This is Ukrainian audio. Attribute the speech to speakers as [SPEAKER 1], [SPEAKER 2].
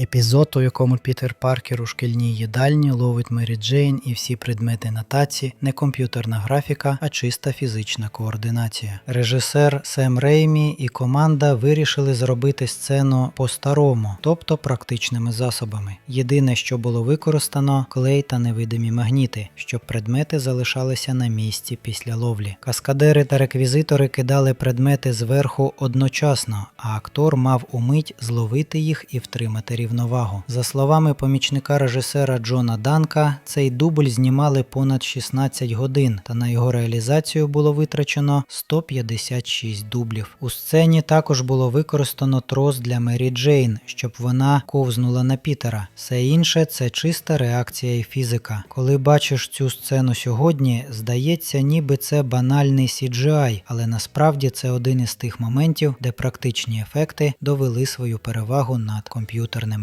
[SPEAKER 1] Епізод, у якому Пітер Паркер у шкільній їдальні ловить Мері Джейн і всі предмети на таці, не комп'ютерна графіка, а чиста фізична координація. Режисер Сем Реймі і команда вирішили зробити сцену по-старому, тобто практичними засобами. Єдине, що було використано, клей та невидимі магніти, щоб предмети залишалися на місці після ловлі. Каскадери та реквізитори кидали предмети зверху одночасно, а актор мав умить зловити їх і втримати рівновагу. За словами помічника режисера Джона Данка, цей дубль знімали понад 16 годин, та на його реалізацію було витрачено 156 дублів. У сцені також було використано трос для Мері Джейн, щоб вона ковзнула на Пітера. Все інше це чиста реакція і фізика. Коли бачиш цю сцену сьогодні, здається, ніби це банальний CGI, але насправді це один із тих моментів, де практичні ефекти довели свою перевагу над комп'ютерними.